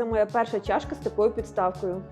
Це моя перша чашка з такою підставкою.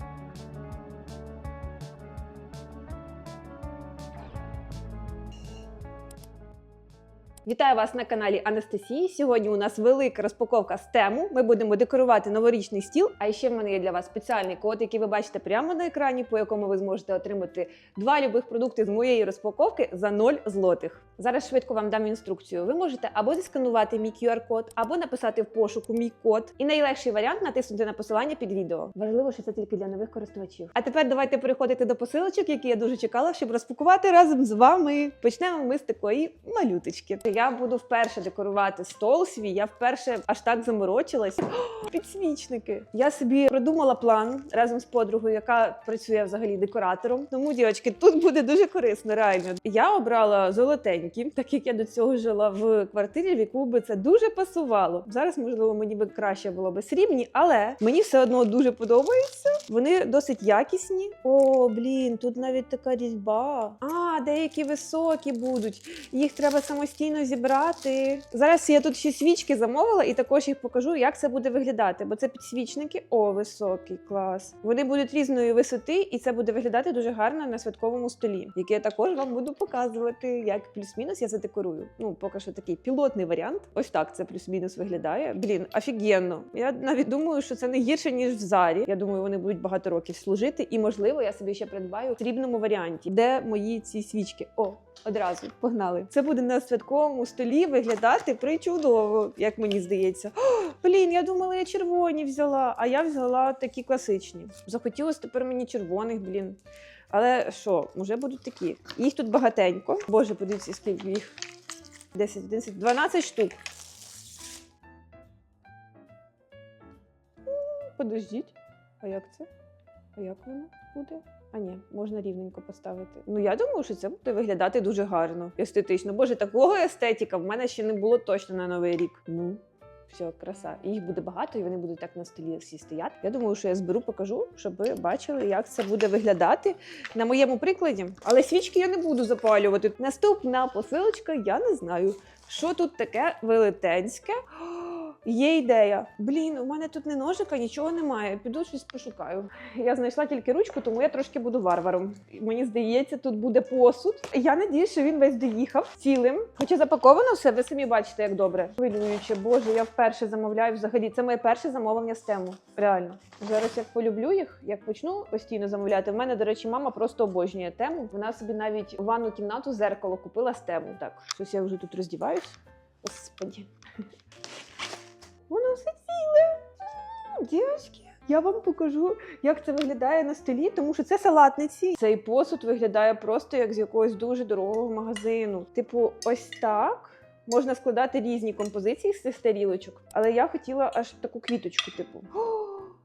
Вітаю вас на каналі Анастасії. Сьогодні у нас велика розпаковка з тему. Ми будемо декорувати новорічний стіл. А ще в мене є для вас спеціальний код, який ви бачите прямо на екрані, по якому ви зможете отримати два любих продукти з моєї розпаковки за 0 злотих. Зараз швидко вам дам інструкцію. Ви можете або засканувати мій QR-код, або написати в пошуку мій код. І найлегший варіант натиснути на посилання під відео. Важливо, що це тільки для нових користувачів. А тепер давайте переходити до посилочок, які я дуже чекала, щоб розпакувати разом з вами. Почнемо ми з такої малюточки. Я буду вперше декорувати стол свій. Я вперше аж так заморочилась. Підсвічники. Я собі придумала план разом з подругою, яка працює взагалі декоратором. Тому, дівчатки, тут буде дуже корисно. Реально. Я обрала золотенькі, так як я до цього жила в квартирі, в яку би це дуже пасувало. Зараз, можливо, мені би краще було би срібні, але мені все одно дуже подобається. Вони досить якісні. О, блін, тут навіть така різьба. А, деякі високі будуть. Їх треба самостійно зібрати. Зараз я тут ще свічки замовила і також їх покажу, як це буде виглядати. Бо це підсвічники. О, високий клас. Вони будуть різної висоти, і це буде виглядати дуже гарно на святковому столі, який я також вам буду показувати, як плюс-мінус я задекорую. Ну, поки що такий пілотний варіант. Ось так це плюс-мінус виглядає. Блін, офігенно. Я навіть думаю, що це не гірше ніж в зарі. Я думаю, вони будуть багато років служити, і можливо, я собі ще придбаю в срібному варіанті, де мої ці свічки. О, одразу погнали. Це буде на святковому столі виглядати причудово, як мені здається. Блін, я думала, я червоні взяла, а я взяла такі класичні. Захотілося тепер мені червоних, блін. Але що, вже будуть такі. Їх тут багатенько. Боже, подивіться, скільки їх. 10, 11, 12 штук. Подождіть. А як це? А як воно буде? А ні, можна рівненько поставити. Ну я думаю, що це буде виглядати дуже гарно, естетично. Боже, такого естетика в мене ще не було точно на новий рік. Ну. Все, краса. Їх буде багато, і вони будуть так на столі всі стояти. Я думаю, що я зберу, покажу, щоб ви бачили, як це буде виглядати на моєму прикладі. Але свічки я не буду запалювати. Наступна посилочка, я не знаю, що тут таке велетенське. Є ідея. Блін, у мене тут не ножика, нічого немає. Піду щось пошукаю. Я знайшла тільки ручку, тому я трошки буду варваром. Мені здається, тут буде посуд. Я надіюсь, що він весь доїхав цілим. Хоча запаковано все, ви самі бачите, як добре. Хвилююче, боже, я вперше замовляю взагалі. Це моє перше замовлення з тему. Реально. Зараз як полюблю їх, як почну постійно замовляти. В мене, до речі, мама просто обожнює тему. Вона собі навіть ванну кімнату зеркало купила з тему. Так, щось я вже тут роздіваюсь. Господі. Дівчатки, я вам покажу, як це виглядає на столі, тому що це салатниці. Цей посуд виглядає просто як з якогось дуже дорогого магазину. Типу, ось так. Можна складати різні композиції з цих тарілочок, але я хотіла аж таку квіточку, типу. О,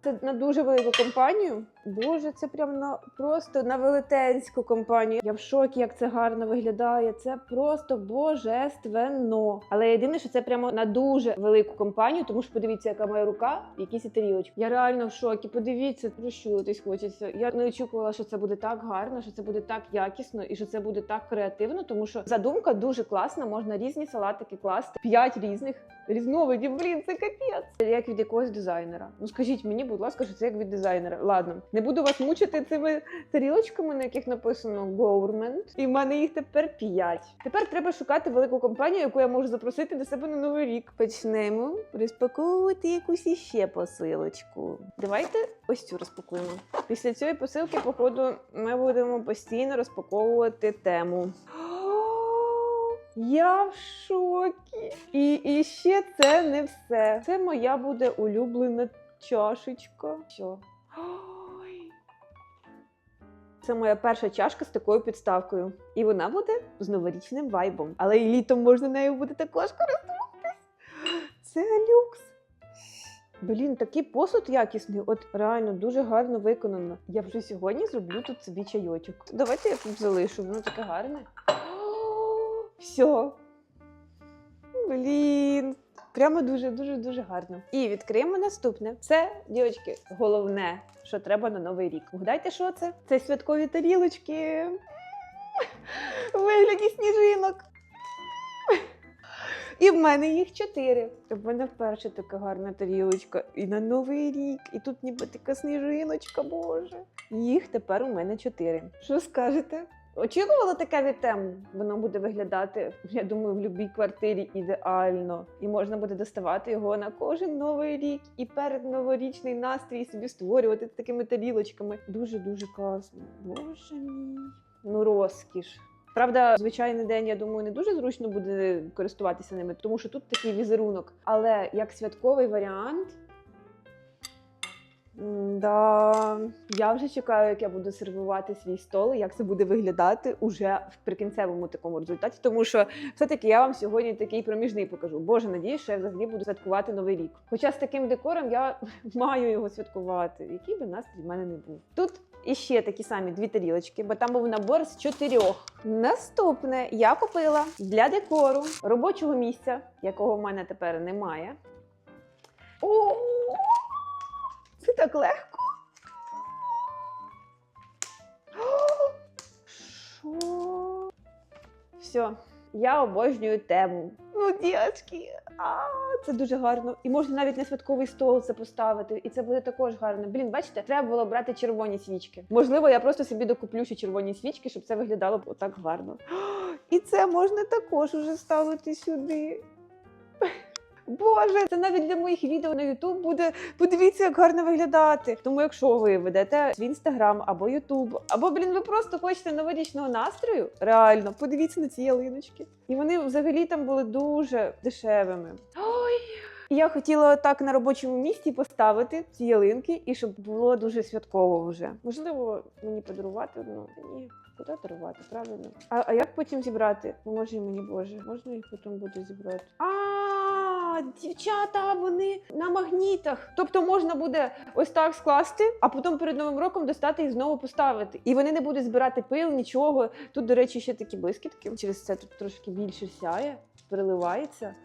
Це на дуже велику компанію. Боже, це прям на просто на велетенську компанію. Я в шокі, як це гарно виглядає. Це просто божественно. Але єдине, що це прямо на дуже велику компанію, тому що подивіться, яка моя рука, якісь і тарілочки. Я реально в шокі. Подивіться, розчулитись хочеться. Я не очікувала, що це буде так гарно, що це буде так якісно і що це буде так креативно, тому що задумка дуже класна. Можна різні салатики класти. П'ять різних різновидів. Блін, це капець. Як від якогось дизайнера. Ну скажіть мені, будь ласка, що це як від дизайнера. Ладно, не буду вас мучити цими тарілочками, на яких написано Government. І в мене їх тепер п'ять. Тепер треба шукати велику компанію, яку я можу запросити до себе на новий рік. Почнемо розпаковувати якусь іще посилочку. Давайте ось цю розпакуємо. Після цієї посилки, походу, ми будемо постійно розпаковувати тему. Я в шокі. І, і ще це не все. Це моя буде улюблена чашечка. Що? Ой. Це моя перша чашка з такою підставкою. І вона буде з новорічним вайбом. Але і літом можна нею буде також користуватись. Це люкс. Блін, такий посуд якісний, от реально дуже гарно виконано. Я вже сьогодні зроблю тут собі чайочок. Давайте я тут залишу, воно таке гарне. Все. Блін. Прямо дуже, дуже, дуже гарно. І відкриємо наступне. Це, дівчатки, головне, що треба на новий рік. Вгадайте, що це? Це святкові тарілочки. Вигляді сніжинок. І в мене їх чотири. В мене вперше така гарна тарілочка. І на Новий рік. І тут ніби така сніжиночка, боже. Їх тепер у мене чотири. Що скажете? Очікувала таке від тему. Воно буде виглядати, я думаю, в будь-якій квартирі ідеально. І можна буде доставати його на кожен новий рік і перед новорічний настрій собі створювати такими тарілочками. Дуже дуже класно. Боже мій. Ну, розкіш. Правда, звичайний день, я думаю, не дуже зручно буде користуватися ними, тому що тут такий візерунок. Але як святковий варіант. Да, я вже чекаю, як я буду сервувати свій стол, як це буде виглядати уже в прикінцевому такому результаті. Тому що все-таки я вам сьогодні такий проміжний покажу. Боже, надіюсь, що я взагалі буду святкувати новий рік. Хоча з таким декором я маю його святкувати, який би настрій в мене не був. Тут іще такі самі дві тарілочки, бо там був набор з чотирьох. Наступне я купила для декору робочого місця, якого в мене тепер немає. О, це так легко. Що? Все, я обожнюю тему. Ну, дівчатки, а, це дуже гарно. І можна навіть на святковий стол це поставити, і це буде також гарно. Блін, бачите, треба було брати червоні свічки. Можливо, я просто собі докуплю ще червоні свічки, щоб це виглядало отак гарно. І це можна також уже ставити сюди. Боже, це навіть для моїх відео на YouTube буде. Подивіться, як гарно виглядати. Тому, якщо ви ведете свій інстаграм або Ютуб, або блін, ви просто хочете новорічного настрою, реально подивіться на ці ялиночки. І вони взагалі там були дуже дешевими. Ой. Я хотіла так на робочому місці поставити ці ялинки, і щоб було дуже святково вже. Можливо, мені подарувати одну. Ні, куди дарувати, правильно? А, а як потім зібрати? Поможи мені, Боже, можна їх потім буде зібрати? А, дівчата, вони на магнітах. Тобто можна буде ось так скласти, а потім перед новим роком достати і знову поставити. І вони не будуть збирати пил, нічого. Тут, до речі, ще такі блискітки. Через це тут трошки більше сяє, переливається.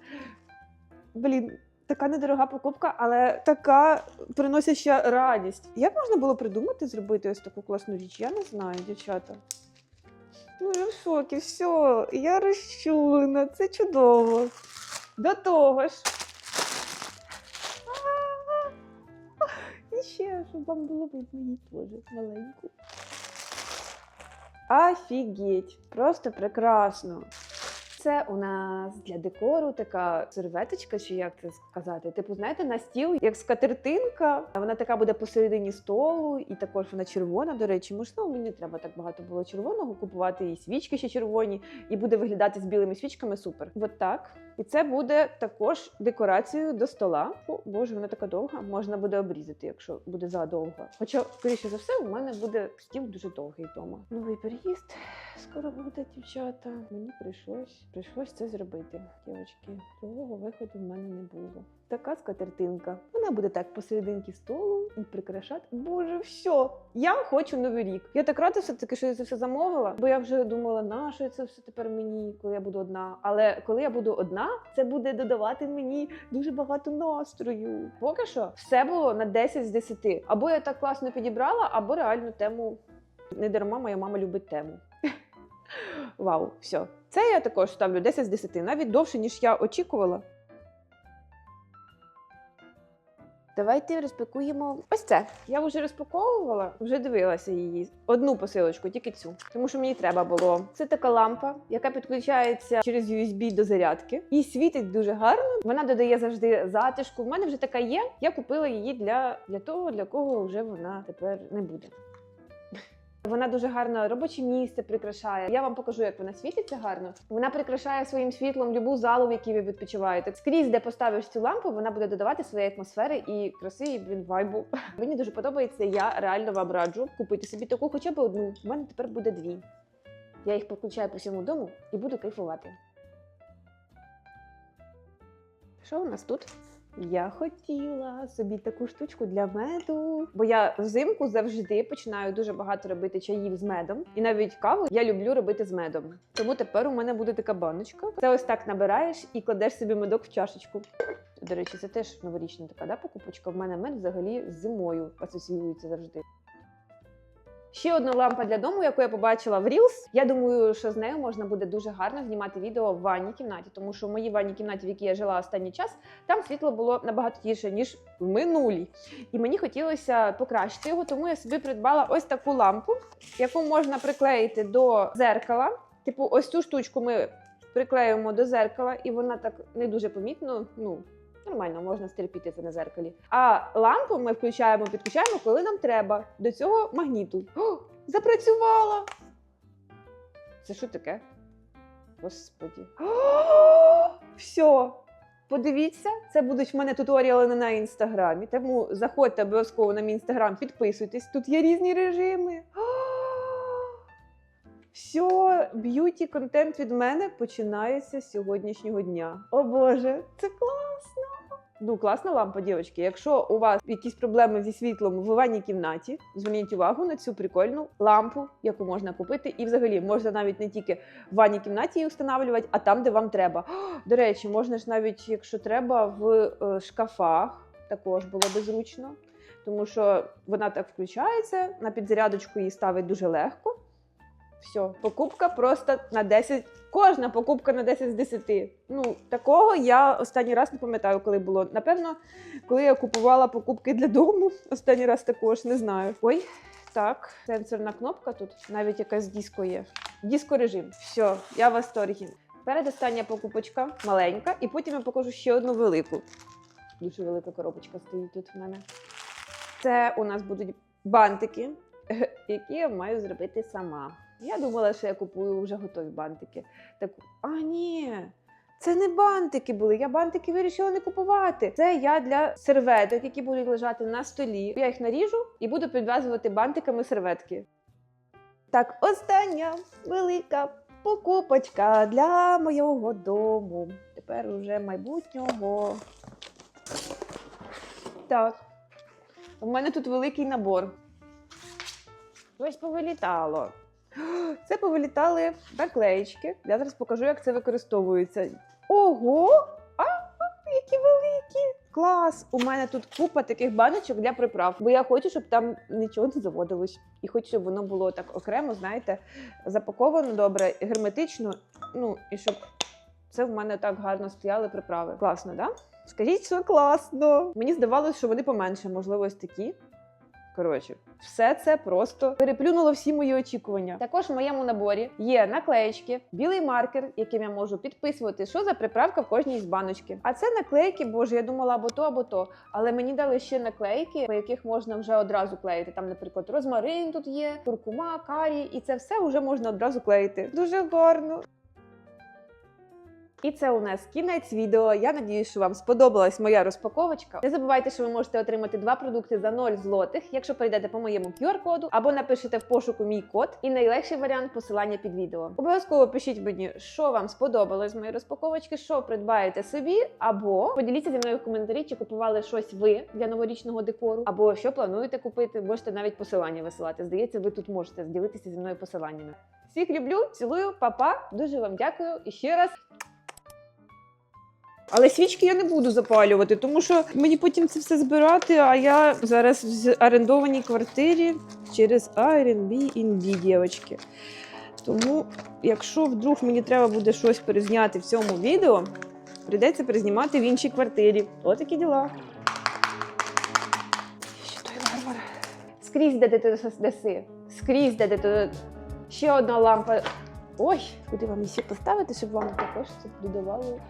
Блін. Така недорога покупка, але така приносяща радість. Як можна було придумати зробити ось таку класну річ? Я не знаю, дівчата. Ну, я в шокі, все, я розчулена, це чудово. До того ж. І ще, щоб вам було видно теж маленьку. Офігеть! Просто прекрасно. Це у нас для декору така серветочка, чи як це сказати. Типу, знаєте, на стіл, як скатертинка. Вона така буде посередині столу, і також вона червона. До речі, можливо, мені не треба так багато було червоного купувати, і свічки ще червоні, і буде виглядати з білими свічками супер. От так. І це буде також декорацією до стола. О, боже, вона така довга. Можна буде обрізати, якщо буде задовго. Хоча, скоріше за все, у мене буде стіл дуже довгий вдома. Новий переїзд скоро буде, дівчата. Мені прийшлось прийшлось це зробити. Дівчатки, другого виходу в мене не було. Така скатертинка. Вона буде так посерединки столу і прикрашати. Боже, все! Я хочу новий рік. Я так рада все-таки, що я це все замовила, бо я вже думала, на що це все тепер мені, коли я буду одна. Але коли я буду одна, це буде додавати мені дуже багато настрою. Поки що все було на 10 з 10. Або я так класно підібрала, або реально тему не дарма моя мама любить тему. Вау, все. Це я також ставлю 10 з 10, навіть довше, ніж я очікувала. Давайте розпакуємо ось це. Я вже розпаковувала, вже дивилася її. Одну посилочку, тільки цю. Тому що мені треба було. Це така лампа, яка підключається через USB до зарядки. І світить дуже гарно. Вона додає завжди затишку. У мене вже така є. Я купила її для, для того, для кого вже вона тепер не буде. Вона дуже гарно робоче місце прикрашає. Я вам покажу, як вона світиться гарно. Вона прикрашає своїм світлом любу залу, в якій ви відпочиваєте. Скрізь, де поставиш цю лампу, вона буде додавати своєї атмосфери і краси, і блін, вайбу. Мені дуже подобається. Я реально вам раджу купити собі таку, хоча б одну. У мене тепер буде дві. Я їх підключаю по всьому дому і буду кайфувати. Що у нас тут? Я хотіла собі таку штучку для меду, бо я взимку завжди починаю дуже багато робити чаїв з медом, і навіть каву я люблю робити з медом. Тому тепер у мене буде така баночка. Це ось так набираєш і кладеш собі медок в чашечку. До речі, це теж новорічна така да, покупочка. В мене мед взагалі з зимою асоціюється завжди. Ще одна лампа для дому, яку я побачила в Reels. Я думаю, що з нею можна буде дуже гарно знімати відео в ванній кімнаті, тому що в моїй ванній кімнаті, в якій я жила останній час, там світло було набагато тіше, ніж в минулій. І мені хотілося покращити його, тому я собі придбала ось таку лампу, яку можна приклеїти до зеркала. Типу, ось цю штучку ми приклеюємо до зеркала, і вона так не дуже помітно. Ну, нормально, можна стерпіти це на зеркалі. А лампу ми включаємо, підключаємо, коли нам треба. До цього магніту. О, запрацювала! Це що таке? Господі. О, все. Подивіться, це будуть в мене туторіали на інстаграмі. Тому заходьте обов'язково на мій інстаграм, підписуйтесь. Тут є різні режими. Все, б'юті контент від мене починається з сьогоднішнього дня. О Боже, це класно! Ну, класна лампа, дівчатки. Якщо у вас якісь проблеми зі світлом в ванній кімнаті, зверніть увагу на цю прикольну лампу, яку можна купити. І взагалі можна навіть не тільки в ванній кімнаті її встановлювати, а там, де вам треба. До речі, можна ж навіть, якщо треба, в е, шкафах також було би зручно, тому що вона так включається, на підзарядочку її ставить дуже легко. Все, покупка просто на 10. Кожна покупка на 10 з 10. Ну, такого я останній раз не пам'ятаю, коли було. Напевно, коли я купувала покупки для дому, останній раз також не знаю. Ой, так, сенсорна кнопка тут, навіть якась диско є. Диско режим. Все, я в восторгі. Передостання покупочка маленька, і потім я покажу ще одну велику. Дуже велика коробочка стоїть тут в мене. Це у нас будуть бантики, які я маю зробити сама. Я думала, що я купую вже готові бантики. Так, а ні, це не бантики були. Я бантики вирішила не купувати. Це я для серветок, які будуть лежати на столі. Я їх наріжу і буду підв'язувати бантиками серветки. Так, остання велика покупочка для моєго дому. Тепер уже майбутнього. Так. У мене тут великий набор. Ось повилітало. Це повилітали наклеїчки. Я зараз покажу, як це використовується. Ого! А, які великі! Клас! У мене тут купа таких баночок для приправ, бо я хочу, щоб там нічого не заводилось. І хочу, щоб воно було так окремо, знаєте, запаковано добре, герметично. Ну, і щоб це в мене так гарно стояли приправи. Класно, так? Да? Скажіть, що класно! Мені здавалося, що вони поменше, можливо, ось такі. Коротше, все це просто переплюнуло всі мої очікування. Також в моєму наборі є наклеєчки, білий маркер, яким я можу підписувати, що за приправка в кожній з баночки. А це наклейки, боже, я думала або то, або то. Але мені дали ще наклейки, по яких можна вже одразу клеїти. Там, наприклад, розмарин тут є, куркума, карі, і це все вже можна одразу клеїти. Дуже гарно. І це у нас кінець відео. Я надіюсь, що вам сподобалась моя розпаковочка. Не забувайте, що ви можете отримати два продукти за 0 злотих, якщо перейдете по моєму QR-коду або напишете в пошуку мій код. І найлегший варіант посилання під відео. Обов'язково пишіть мені, що вам сподобалось з моєї розпаковочки, що придбаєте собі, або поділіться зі мною в коментарі, чи купували щось ви для новорічного декору, або що плануєте купити. Можете навіть посилання висилати. Здається, ви тут можете зділитися зі мною посиланнями. Всіх люблю, цілую, па-па. Дуже вам дякую і ще раз. Але свічки я не буду запалювати, тому що мені потім це все збирати. А я зараз в орендованій квартирі через Airbnb, дівчатки. Тому, якщо вдруг мені треба буде щось перезняти в цьому відео, прийдеться перезнімати в іншій квартирі. Отакі діла. Що той варвар? Скрізь, де ти даси. Скрізь, де ти. Ще одна лампа. Ой, куди вам її поставити, щоб вам також це додавало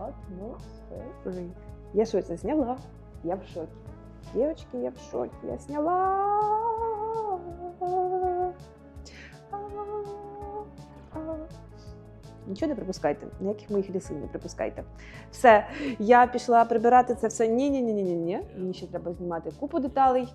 атмосфери. Я що це зняла? Я в шокі. Дівчатки, я в шокі. Я сняла. Нічого не припускайте, ніяких моїх лісів не припускайте. Все, я пішла прибирати це все. Ні, ні, ні, ні, ні. Мені ще треба знімати купу деталей.